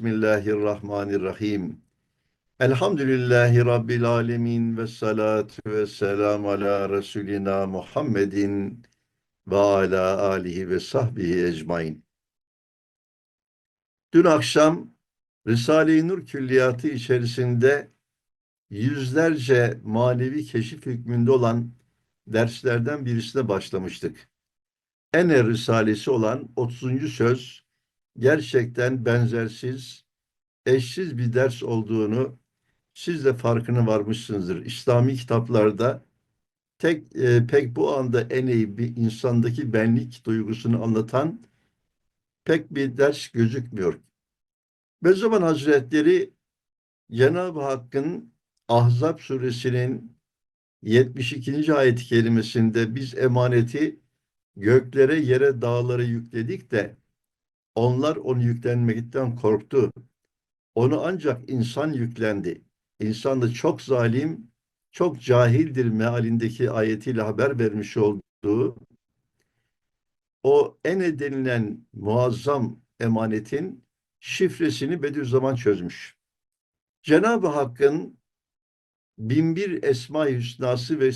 Bismillahirrahmanirrahim. Elhamdülillahi Rabbil alemin ve salatu ve selamu ala Resulina Muhammedin ve ala alihi ve sahbihi ecmain. Dün akşam Risale-i Nur külliyatı içerisinde yüzlerce manevi keşif hükmünde olan derslerden birisine başlamıştık. Ene Risalesi olan 30. söz gerçekten benzersiz, eşsiz bir ders olduğunu siz de farkına varmışsınızdır. İslami kitaplarda tek e, pek bu anda en iyi bir insandaki benlik duygusunu anlatan pek bir ders gözükmüyor. Bezoban Hazretleri Cenab-ı Hakk'ın Ahzab suresinin 72. ayet-i kerimesinde biz emaneti göklere, yere, dağlara yükledik de onlar onu yüklenmekten korktu. Onu ancak insan yüklendi. İnsan da çok zalim, çok cahildir mealindeki ayetiyle haber vermiş olduğu o ene denilen muazzam emanetin şifresini Bediüzzaman çözmüş. Cenab-ı Hakk'ın binbir esma-i hüsnası ve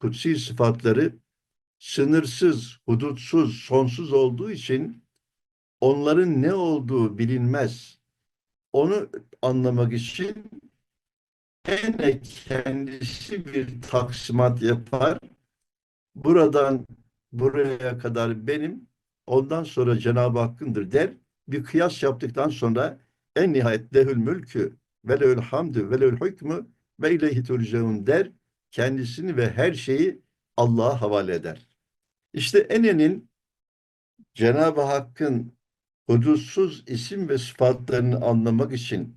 kutsi sıfatları sınırsız, hudutsuz, sonsuz olduğu için onların ne olduğu bilinmez. Onu anlamak için en kendisi bir taksimat yapar. Buradan buraya kadar benim, ondan sonra Cenab-ı Hakk'ındır der. Bir kıyas yaptıktan sonra en nihayet lehül mülkü ve lehül hamdü ve lehül hükmü ve ileyhi turcaun der. Kendisini ve her şeyi Allah'a havale eder. İşte enenin Cenab-ı Hakk'ın hudutsuz isim ve sıfatlarını anlamak için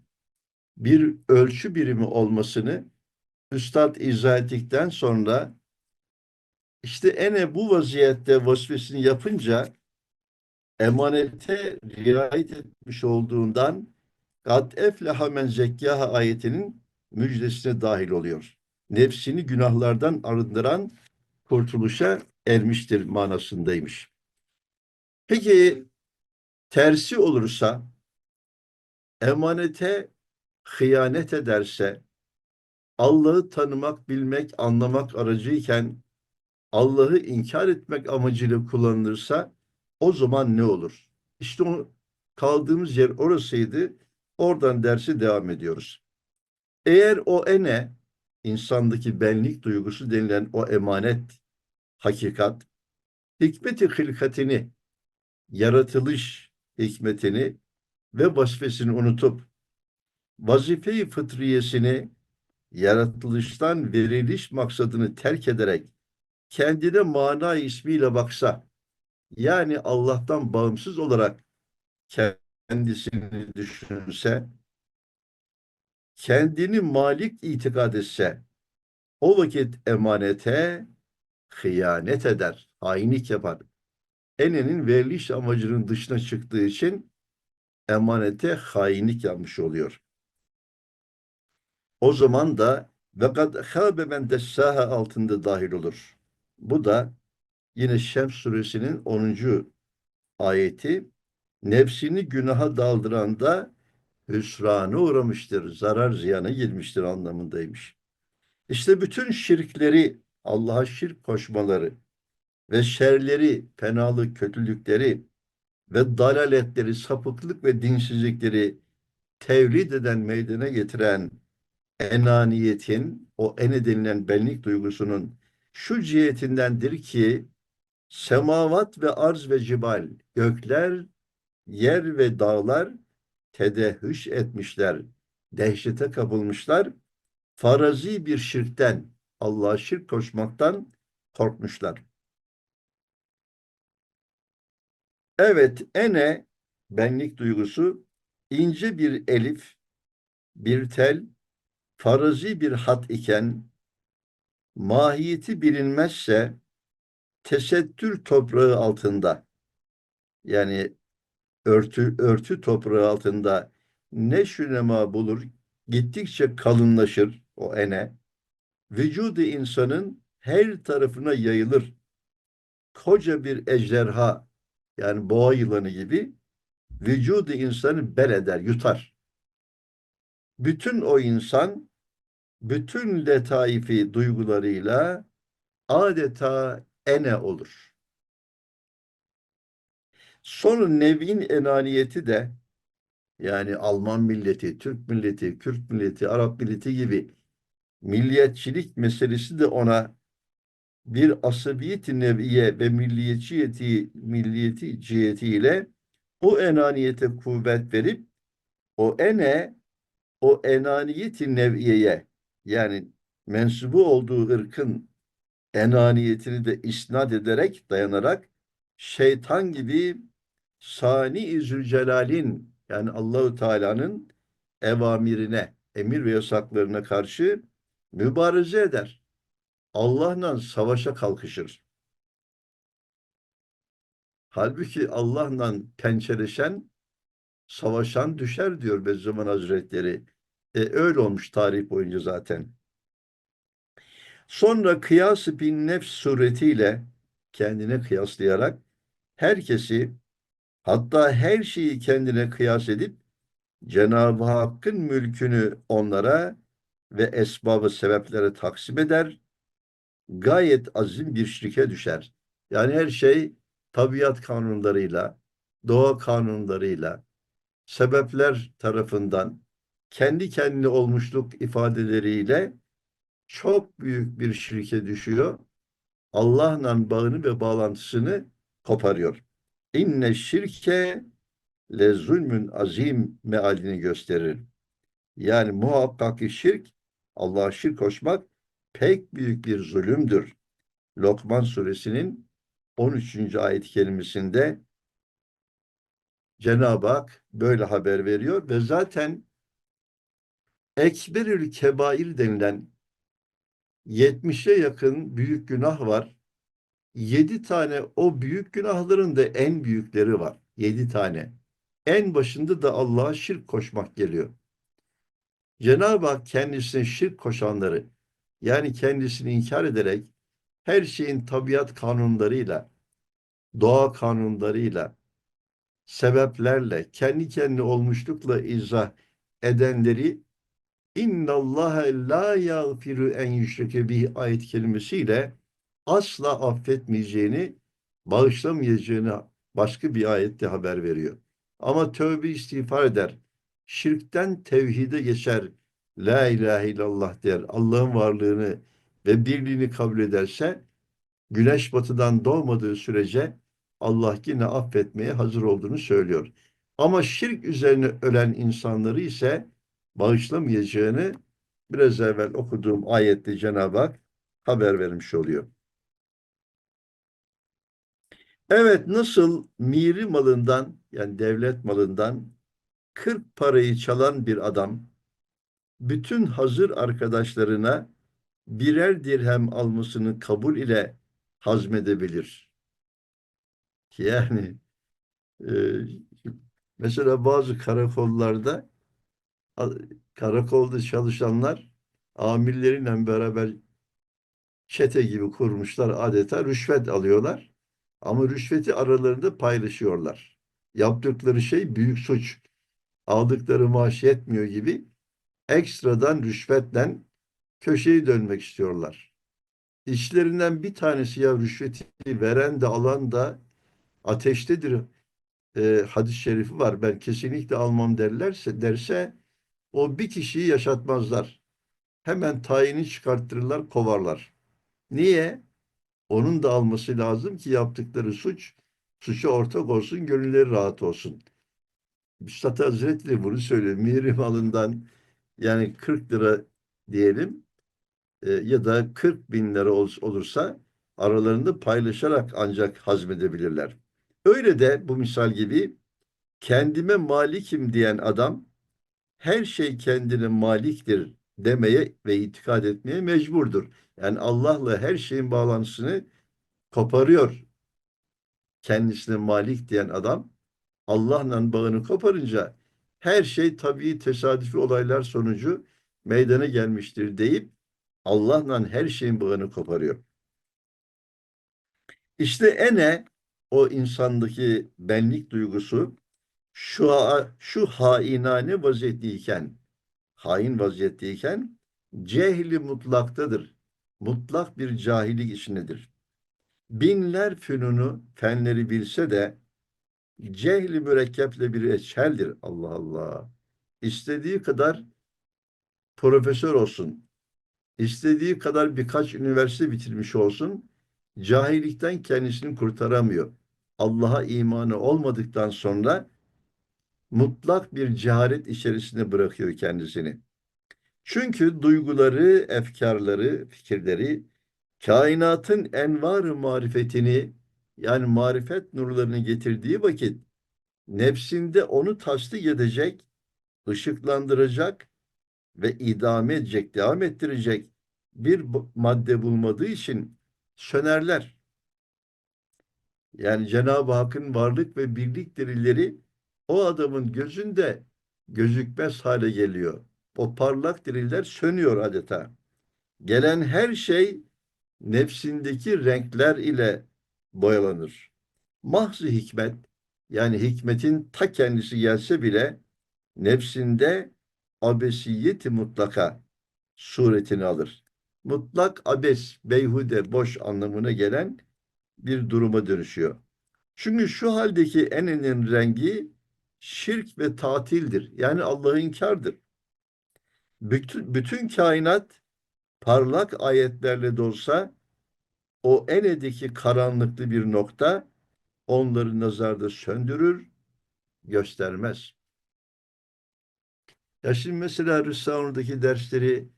bir ölçü birimi olmasını Üstad izah ettikten sonra işte ene bu vaziyette vasfesini yapınca emanete riayet etmiş olduğundan kad efleha men zekkaha ayetinin müjdesine dahil oluyor. Nefsini günahlardan arındıran kurtuluşa ermiştir manasındaymış. Peki tersi olursa emanete hıyanet ederse Allah'ı tanımak, bilmek, anlamak aracıyken Allah'ı inkar etmek amacıyla kullanılırsa o zaman ne olur? İşte onu kaldığımız yer orasıydı. Oradan dersi devam ediyoruz. Eğer o ene insandaki benlik duygusu denilen o emanet hakikat hikmeti hilkatini yaratılış hikmetini ve vasfesini unutup vazife-i fıtriyesini yaratılıştan veriliş maksadını terk ederek kendine mana ismiyle baksa yani Allah'tan bağımsız olarak kendisini düşünse kendini malik itikad etse o vakit emanete hıyanet eder, hainlik yapar enenin veriliş amacının dışına çıktığı için emanete hainlik yapmış oluyor. O zaman da ve kad khâbe men dessâhe altında dahil olur. Bu da yine Şems suresinin 10. ayeti nefsini günaha daldıran da hüsrana uğramıştır, zarar ziyana girmiştir anlamındaymış. İşte bütün şirkleri, Allah'a şirk koşmaları, ve şerleri, fenalık, kötülükleri ve dalaletleri, sapıklık ve dinsizlikleri tevlid eden, meydana getiren enaniyetin, o ene denilen benlik duygusunun şu cihetindendir ki semavat ve arz ve cibal, gökler, yer ve dağlar tedehüş etmişler, dehşete kapılmışlar, farazi bir şirkten, Allah'a şirk koşmaktan korkmuşlar. Evet, ene benlik duygusu ince bir elif, bir tel, farazi bir hat iken mahiyeti bilinmezse tesettür toprağı altında yani örtü örtü toprağı altında ne şünema bulur gittikçe kalınlaşır o ene. Vücudu insanın her tarafına yayılır. Koca bir ejderha yani boğa yılanı gibi vücudu insanı bel eder, yutar. Bütün o insan bütün letaifi duygularıyla adeta ene olur. Sonra nev'in enaniyeti de yani Alman milleti, Türk milleti, Kürt milleti, Arap milleti gibi milliyetçilik meselesi de ona bir asabiyeti neviye ve milliyetçiyeti, milliyeti cihetiyle o enaniyete kuvvet verip o ene o enaniyeti neviyeye yani mensubu olduğu ırkın enaniyetini de isnat ederek dayanarak şeytan gibi Sani Zülcelal'in yani Allahu Teala'nın evamirine, emir ve yasaklarına karşı mübareze eder. Allah'la savaşa kalkışır. Halbuki Allah'la pençeleşen, savaşan düşer diyor Bediüzzaman Hazretleri. E, öyle olmuş tarih boyunca zaten. Sonra kıyas bin nefs suretiyle kendine kıyaslayarak herkesi hatta her şeyi kendine kıyas edip Cenab-ı Hakk'ın mülkünü onlara ve esbabı sebeplere taksim eder. Gayet azim bir şirke düşer. Yani her şey tabiat kanunlarıyla, doğa kanunlarıyla, sebepler tarafından kendi kendine olmuşluk ifadeleriyle çok büyük bir şirke düşüyor. Allah'la bağını ve bağlantısını koparıyor. İnne şirke le zulmün azim mealini gösterir. Yani muhakkak ki şirk, Allah'a şirk koşmak pek büyük bir zulümdür. Lokman suresinin 13. ayet kelimesinde Cenab-ı Hak böyle haber veriyor ve zaten Ekberül Kebair denilen 70'e yakın büyük günah var. 7 tane o büyük günahların da en büyükleri var. 7 tane. En başında da Allah'a şirk koşmak geliyor. Cenab-ı Hak kendisine şirk koşanları yani kendisini inkar ederek her şeyin tabiat kanunlarıyla, doğa kanunlarıyla, sebeplerle, kendi kendine olmuşlukla izah edenleri İnna Allah la yağfiru en yüşreke bih ayet kelimesiyle asla affetmeyeceğini, bağışlamayacağını başka bir ayette haber veriyor. Ama tövbe istiğfar eder. Şirkten tevhide geçer. La ilahe illallah der. Allah'ın varlığını ve birliğini kabul ederse güneş batıdan doğmadığı sürece Allah yine affetmeye hazır olduğunu söylüyor. Ama şirk üzerine ölen insanları ise bağışlamayacağını biraz evvel okuduğum ayette Cenab-ı Hak haber vermiş oluyor. Evet nasıl miri malından yani devlet malından 40 parayı çalan bir adam bütün hazır arkadaşlarına birer dirhem almasını kabul ile hazmedebilir. Yani e, mesela bazı karakollarda karakolda çalışanlar amirleriyle beraber çete gibi kurmuşlar adeta rüşvet alıyorlar. Ama rüşveti aralarında paylaşıyorlar. Yaptıkları şey büyük suç. Aldıkları maaş yetmiyor gibi ekstradan rüşvetle köşeyi dönmek istiyorlar. İşlerinden bir tanesi ya rüşveti veren de alan da ateştedir e, hadis-i şerifi var. Ben kesinlikle almam derlerse derse o bir kişiyi yaşatmazlar. Hemen tayini çıkarttırırlar, kovarlar. Niye? Onun da alması lazım ki yaptıkları suç, suça ortak olsun, gönülleri rahat olsun. Üstad Hazretleri bunu söylüyor. Miri malından yani 40 lira diyelim e, ya da 40 bin lira ol, olursa aralarında paylaşarak ancak hazmedebilirler. Öyle de bu misal gibi kendime malikim diyen adam her şey kendine maliktir demeye ve itikad etmeye mecburdur. Yani Allah'la her şeyin bağlantısını koparıyor. Kendisine malik diyen adam Allah'la bağını koparınca her şey tabii tesadüfi olaylar sonucu meydana gelmiştir deyip Allah'la her şeyin bağını koparıyor. İşte ene o insandaki benlik duygusu şu, ha- şu hainane vaziyetteyken, hain vaziyetteyken cehli mutlaktadır. Mutlak bir cahillik içindedir. Binler fünunu, fenleri bilse de cehli mürekkeple bir eçheldir. Allah Allah. İstediği kadar profesör olsun, istediği kadar birkaç üniversite bitirmiş olsun, cahillikten kendisini kurtaramıyor. Allah'a imanı olmadıktan sonra mutlak bir cehalet içerisinde bırakıyor kendisini. Çünkü duyguları, efkarları, fikirleri kainatın envar-ı marifetini yani marifet nurlarını getirdiği vakit nefsinde onu tasdik edecek, ışıklandıracak ve idame edecek, devam ettirecek bir madde bulmadığı için sönerler. Yani Cenab-ı Hakk'ın varlık ve birlik delilleri o adamın gözünde gözükmez hale geliyor. O parlak deliller sönüyor adeta. Gelen her şey nefsindeki renkler ile boyalanır. Mahz-ı hikmet yani hikmetin ta kendisi gelse bile nefsinde abesiyeti mutlaka suretini alır. Mutlak abes, beyhude, boş anlamına gelen bir duruma dönüşüyor. Çünkü şu haldeki en önemli rengi şirk ve tatildir. Yani Allah'ı inkardır. Bütün, bütün kainat parlak ayetlerle dolsa o en edeki karanlıklı bir nokta onları nazarda söndürür, göstermez. Ya şimdi mesela Risale'deki dersleri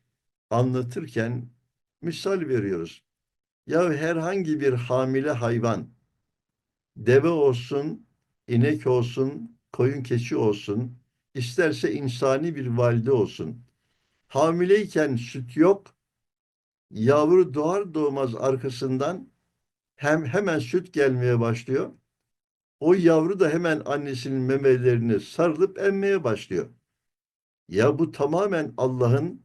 anlatırken misal veriyoruz. Ya herhangi bir hamile hayvan, deve olsun, inek olsun, koyun keçi olsun, isterse insani bir valide olsun. Hamileyken süt yok, yavru doğar doğmaz arkasından hem hemen süt gelmeye başlıyor. O yavru da hemen annesinin memelerine sarılıp emmeye başlıyor. Ya bu tamamen Allah'ın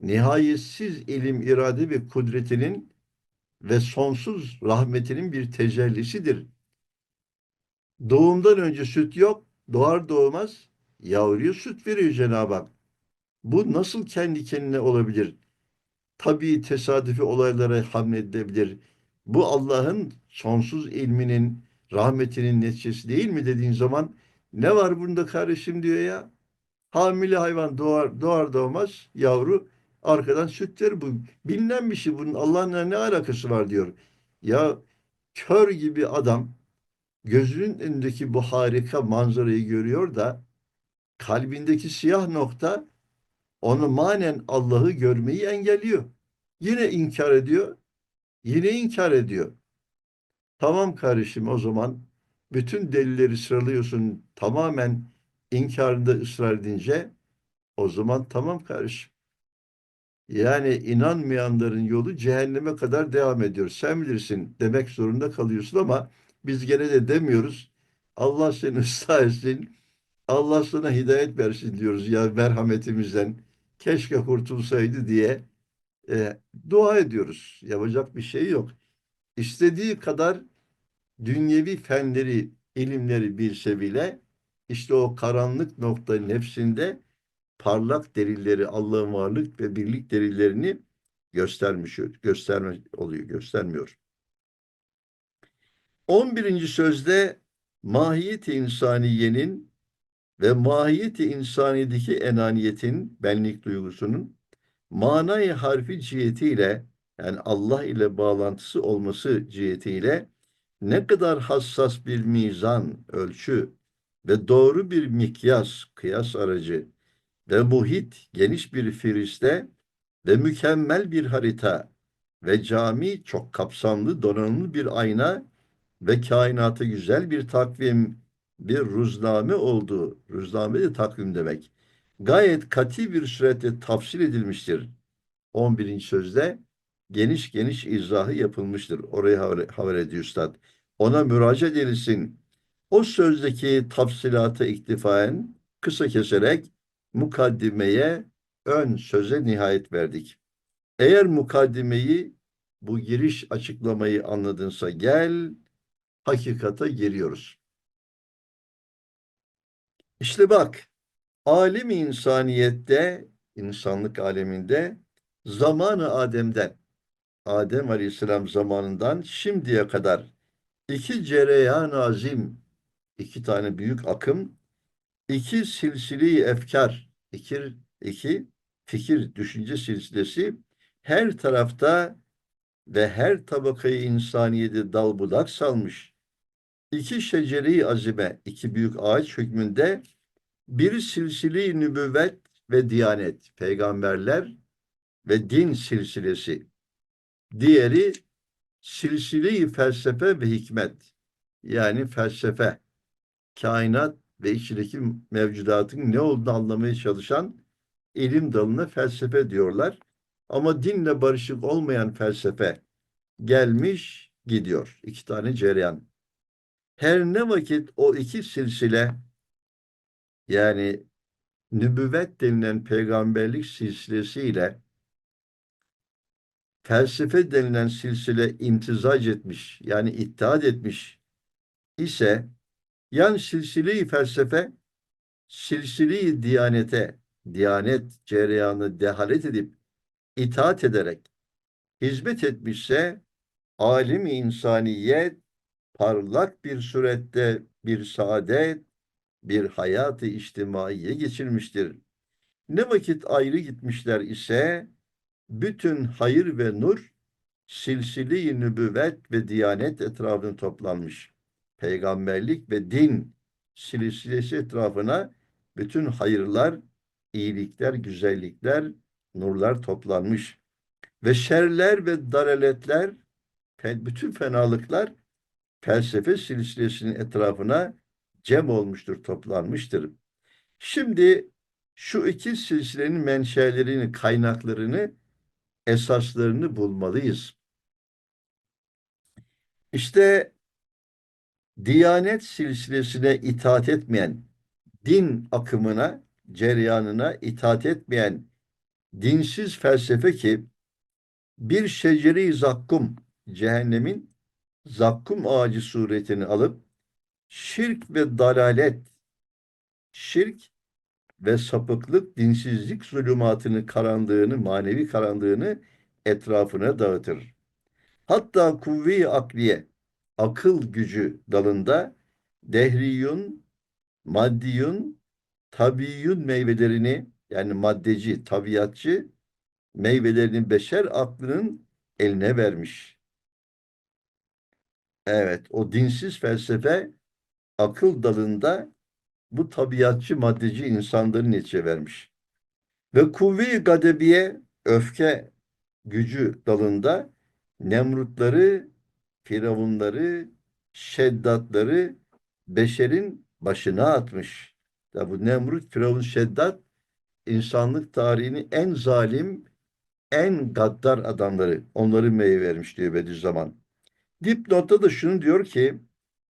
nihayetsiz ilim, irade ve kudretinin ve sonsuz rahmetinin bir tecellisidir. Doğumdan önce süt yok, doğar doğmaz yavruya süt veriyor Cenab-ı Hak. Bu nasıl kendi kendine olabilir? Tabii tesadüfi olaylara hamledilebilir. Bu Allah'ın sonsuz ilminin, rahmetinin neticesi değil mi dediğin zaman ne var bunda kardeşim diyor ya. Hamile hayvan doğar doğar doğmaz yavru arkadan süt verir. Bu bilinen bir şey. Bunun Allah'la ne alakası var diyor. Ya kör gibi adam gözünün önündeki bu harika manzarayı görüyor da kalbindeki siyah nokta onu manen Allah'ı görmeyi engelliyor. Yine inkar ediyor. Yine inkar ediyor. Tamam kardeşim o zaman bütün delilleri sıralıyorsun tamamen inkarında ısrar edince o zaman tamam kardeşim. Yani inanmayanların yolu cehenneme kadar devam ediyor. Sen bilirsin demek zorunda kalıyorsun ama biz gene de demiyoruz. Allah seni ıslah etsin. Allah sana hidayet versin diyoruz ya merhametimizden. Keşke kurtulsaydı diye e, dua ediyoruz. Yapacak bir şey yok. İstediği kadar dünyevi fenleri, ilimleri bilse bile işte o karanlık nokta nefsinde parlak delilleri, Allah'ın varlık ve birlik delillerini göstermiş, gösterme oluyor, göstermiyor. 11. sözde mahiyeti insaniyenin ve mahiyeti insanideki enaniyetin, benlik duygusunun manayı harfi cihetiyle yani Allah ile bağlantısı olması cihetiyle ne kadar hassas bir mizan, ölçü ve doğru bir mikyas, kıyas aracı ve muhit geniş bir firiste ve mükemmel bir harita ve cami çok kapsamlı donanımlı bir ayna ve kainatı güzel bir takvim, bir ruzname olduğu, ruzname de takvim demek, gayet kati bir surette tafsil edilmiştir. 11. sözde geniş geniş izahı yapılmıştır. Orayı haber, haber ediyor Üstad. Ona müracaat edilsin. O sözdeki tafsilata iktifaen kısa keserek mukaddimeye ön söze nihayet verdik. Eğer mukaddimeyi bu giriş açıklamayı anladınsa gel hakikata giriyoruz. İşte bak, alemi insaniyette, insanlık aleminde zamanı Adem'den, Adem Aleyhisselam zamanından şimdiye kadar iki cereyan azim, iki tane büyük akım, iki silsile efkar, iki, iki fikir, düşünce silsilesi her tarafta ve her tabakayı insaniyede dal budak salmış. İki şeceri azime, iki büyük ağaç hükmünde bir silsile nübüvvet ve diyanet, peygamberler ve din silsilesi. Diğeri silsile felsefe ve hikmet. Yani felsefe, kainat ve içindeki mevcudatın ne olduğunu anlamaya çalışan ilim dalına felsefe diyorlar. Ama dinle barışık olmayan felsefe gelmiş gidiyor. İki tane cereyan. Her ne vakit o iki silsile yani nübüvvet denilen peygamberlik silsilesiyle felsefe denilen silsile imtizac etmiş yani ittihat etmiş ise yan silsile-i felsefe silsile-i diyanete diyanet cereyanı dehalet edip itaat ederek hizmet etmişse alim insaniyet parlak bir surette bir saadet, bir hayatı içtimaiye geçirmiştir. Ne vakit ayrı gitmişler ise bütün hayır ve nur silsile-i nübüvvet ve diyanet etrafına toplanmış. Peygamberlik ve din silsilesi etrafına bütün hayırlar, iyilikler, güzellikler, nurlar toplanmış. Ve şerler ve daraletler, bütün fenalıklar felsefe silsilesinin etrafına cem olmuştur, toplanmıştır. Şimdi şu iki silsilenin menşelerini, kaynaklarını, esaslarını bulmalıyız. İşte Diyanet silsilesine itaat etmeyen, din akımına, cereyanına itaat etmeyen dinsiz felsefe ki bir şeceri zakkum, cehennemin zakkum ağacı suretini alıp şirk ve dalalet, şirk ve sapıklık, dinsizlik zulümatını, karanlığını, manevi karanlığını etrafına dağıtır. Hatta kuvve-i akliye, akıl gücü dalında dehriyun, maddiyun, tabiyyun meyvelerini yani maddeci, tabiatçı meyvelerini beşer aklının eline vermiş. Evet, o dinsiz felsefe akıl dalında bu tabiatçı maddeci insanların içe vermiş. Ve kuvve-i gadebiye öfke gücü dalında Nemrutları, Firavunları, Şeddatları beşerin başına atmış. Ya bu Nemrut, Firavun, Şeddat insanlık tarihinin en zalim, en gaddar adamları. Onları meyve vermiş diyor Bediüzzaman. Dipnotta da şunu diyor ki,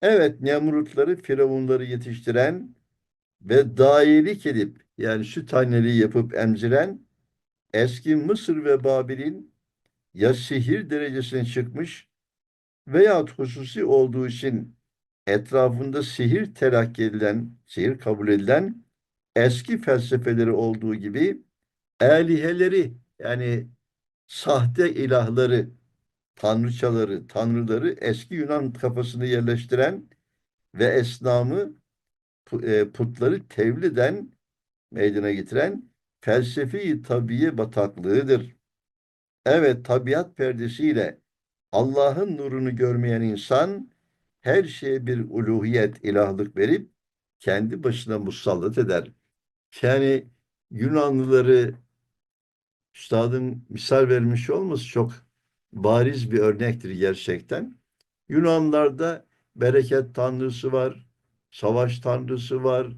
evet Nemrutları, Firavunları yetiştiren ve dayilik edip yani süt anneliği yapıp emziren eski Mısır ve Babil'in ya sihir derecesine çıkmış veya hususi olduğu için etrafında sihir telakki edilen, sihir kabul edilen eski felsefeleri olduğu gibi eliheleri yani sahte ilahları, tanrıçaları, tanrıları eski Yunan kafasını yerleştiren ve esnamı e, putları tevliden meydana getiren felsefi tabiye bataklığıdır. Evet, tabiat perdesiyle Allah'ın nurunu görmeyen insan her şeye bir uluhiyet, ilahlık verip kendi başına musallat eder. Yani Yunanlıları üstadın misal vermiş olması çok bariz bir örnektir gerçekten. Yunanlarda bereket tanrısı var, savaş tanrısı var,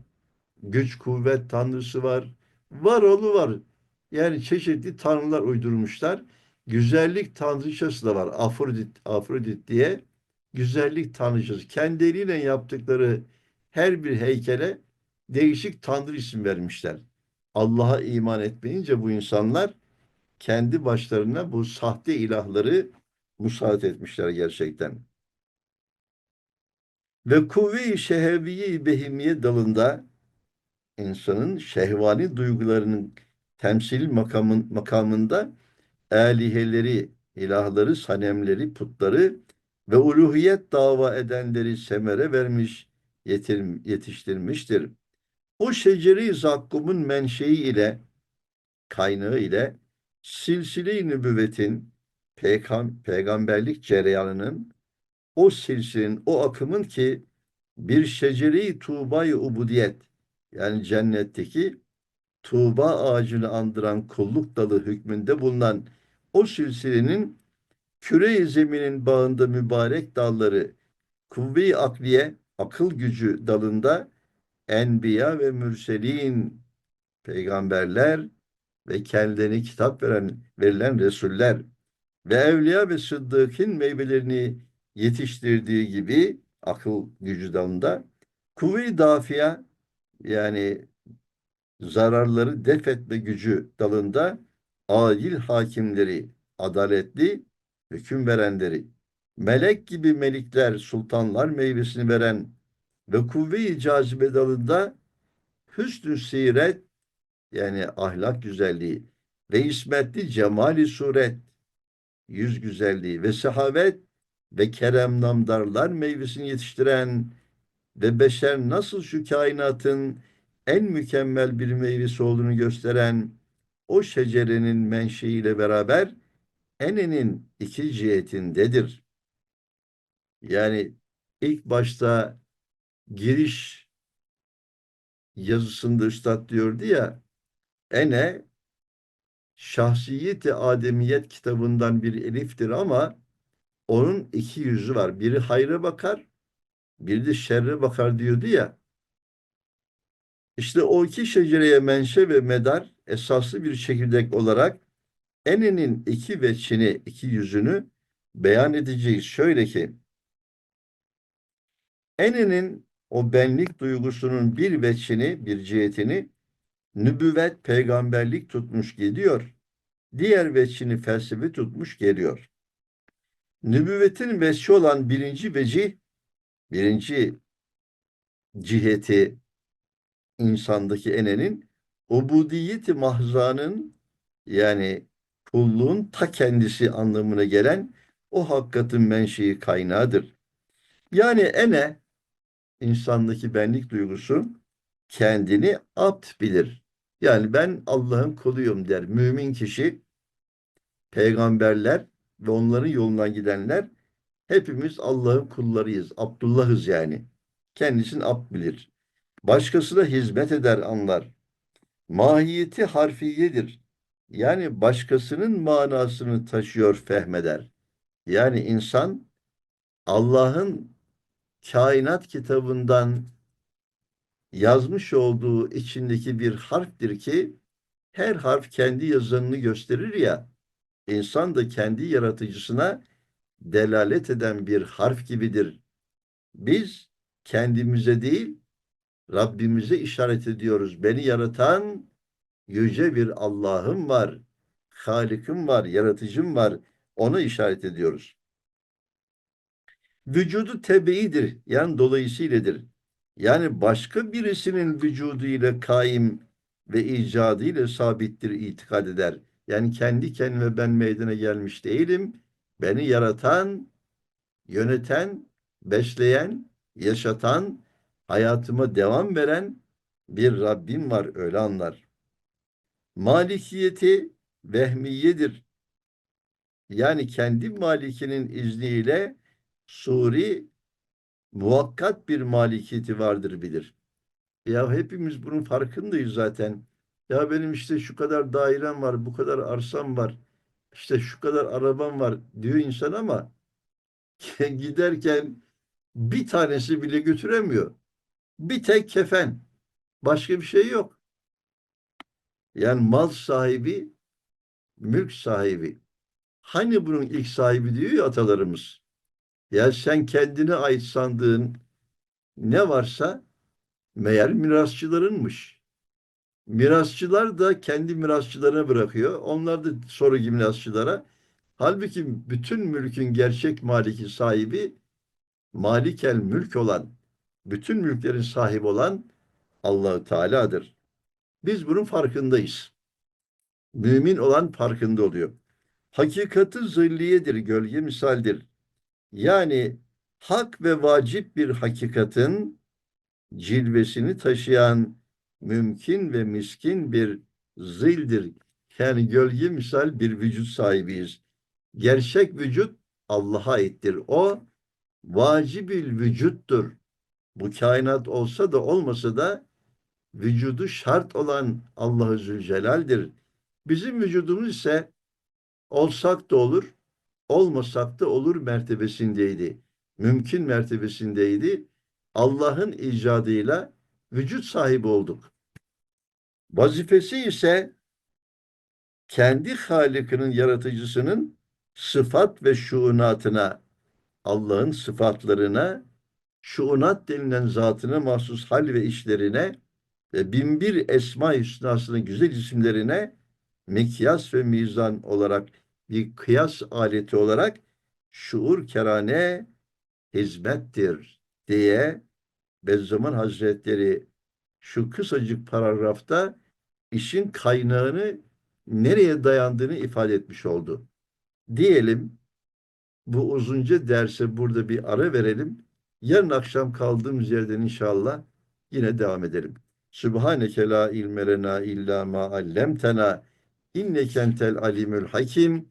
güç kuvvet tanrısı var. Var oğlu var. Yani çeşitli tanrılar uydurmuşlar. Güzellik tanrıçası da var. Afrodit, Afrodit diye güzellik tanrıçası. Kendi yaptıkları her bir heykele değişik tanrı isim vermişler. Allah'a iman etmeyince bu insanlar kendi başlarına bu sahte ilahları musallat etmişler gerçekten. Ve kuvve-i şeheviye behimiye dalında insanın şehvani duygularının temsil makamın, makamında aliheleri, ilahları, sanemleri, putları ve uluhiyet dava edenleri semere vermiş, yetir, yetiştirmiştir. O şeceri zakkumun menşei ile, kaynağı ile silsile-i nübüvvetin, peygam, peygamberlik cereyanının, o silsilenin, o akımın ki bir şeceri tuğbayı ubudiyet, yani cennetteki tuğba ağacını andıran kulluk dalı hükmünde bulunan o silsilenin küre-i zeminin bağında mübarek dalları kuvve-i akliye, akıl gücü dalında enbiya ve mürselin, peygamberler ve kendilerine kitap veren, verilen resuller ve evliya ve sıddıkın meyvelerini yetiştirdiği gibi akıl gücü dalında kuvve-i yani zararları def etme gücü dalında adil hakimleri, adaletli hüküm verenleri, melek gibi melikler, sultanlar meyvesini veren ve kuvve-i cazibe dalında hüsnü siret yani ahlak güzelliği ve ismetli cemali suret yüz güzelliği ve sehavet ve kerem namdarlar meyvesini yetiştiren ve beşer nasıl şu kainatın en mükemmel bir meyvesi olduğunu gösteren o şecerenin menşeiyle beraber enenin iki cihetindedir. Yani ilk başta giriş yazısında üstad diyordu ya ene şahsiyeti ademiyet kitabından bir eliftir ama onun iki yüzü var. Biri hayra bakar, biri de şerre bakar diyordu ya. İşte o iki şecereye menşe ve medar esaslı bir çekirdek olarak enenin iki veçini, iki yüzünü beyan edeceğiz. Şöyle ki, enenin o benlik duygusunun bir veçini, bir cihetini nübüvvet, peygamberlik tutmuş gidiyor. Diğer veçini felsefe tutmuş geliyor. Nübüvvetin veçi olan birinci veci, birinci ciheti insandaki enenin ubudiyeti mahzanın yani kulluğun ta kendisi anlamına gelen o hakikatin menşei kaynağıdır. Yani ene insandaki benlik duygusu kendini apt bilir. Yani ben Allah'ın kuluyum der. Mümin kişi, peygamberler ve onların yolundan gidenler hepimiz Allah'ın kullarıyız. Abdullah'ız yani. Kendisini apt bilir. Başkasına hizmet eder anlar. Mahiyeti harfiyedir. Yani başkasının manasını taşıyor, fehmeder. Yani insan Allah'ın kainat kitabından yazmış olduğu içindeki bir harftir ki her harf kendi yazanını gösterir ya insan da kendi yaratıcısına delalet eden bir harf gibidir. Biz kendimize değil Rabbimize işaret ediyoruz. Beni yaratan yüce bir Allah'ım var. Halik'im var, yaratıcım var. Ona işaret ediyoruz. Vücudu tebiidir. Yani dolayısıyladır. Yani başka birisinin vücudu ile kaim ve icadı ile sabittir itikad eder. Yani kendi kendime ben meydana gelmiş değilim. Beni yaratan, yöneten, besleyen, yaşatan, hayatıma devam veren bir Rabbim var öyle anlar. Malikiyeti vehmiyedir. Yani kendi malikinin izniyle suri muvakkat bir malikiyeti vardır bilir. Ya hepimiz bunun farkındayız zaten. Ya benim işte şu kadar dairem var, bu kadar arsam var, işte şu kadar arabam var diyor insan ama giderken bir tanesi bile götüremiyor. Bir tek kefen. Başka bir şey yok. Yani mal sahibi, mülk sahibi. Hani bunun ilk sahibi diyor ya atalarımız. Ya sen kendine ait sandığın ne varsa meğer mirasçılarınmış. Mirasçılar da kendi mirasçılarına bırakıyor. Onlar da soru mirasçılara. Halbuki bütün mülkün gerçek maliki sahibi malikel mülk olan, bütün mülklerin sahibi olan Allahu Teala'dır. Biz bunun farkındayız. Mümin olan farkında oluyor. Hakikati zilliyedir, gölge misaldir. Yani hak ve vacip bir hakikatin cilvesini taşıyan mümkün ve miskin bir zildir. Yani gölge misal bir vücut sahibiyiz. Gerçek vücut Allah'a aittir. O vacibil vücuttur. Bu kainat olsa da olmasa da vücudu şart olan Allah-u Zülcelal'dir. Bizim vücudumuz ise olsak da olur, olmasak da olur mertebesindeydi. Mümkün mertebesindeydi. Allah'ın icadıyla vücut sahibi olduk. Vazifesi ise kendi Halik'inin yaratıcısının sıfat ve şuunatına, Allah'ın sıfatlarına, şuunat denilen zatına mahsus hal ve işlerine ve binbir esma hüsnasının güzel isimlerine mikyas ve mizan olarak bir kıyas aleti olarak şuur kerane hizmettir diye Bediüzzaman Hazretleri şu kısacık paragrafta işin kaynağını nereye dayandığını ifade etmiş oldu. Diyelim bu uzunca derse burada bir ara verelim. Yarın akşam kaldığımız yerden inşallah yine devam edelim. Sübhaneke la ilme illa ma allemtena inneke entel alimul hakim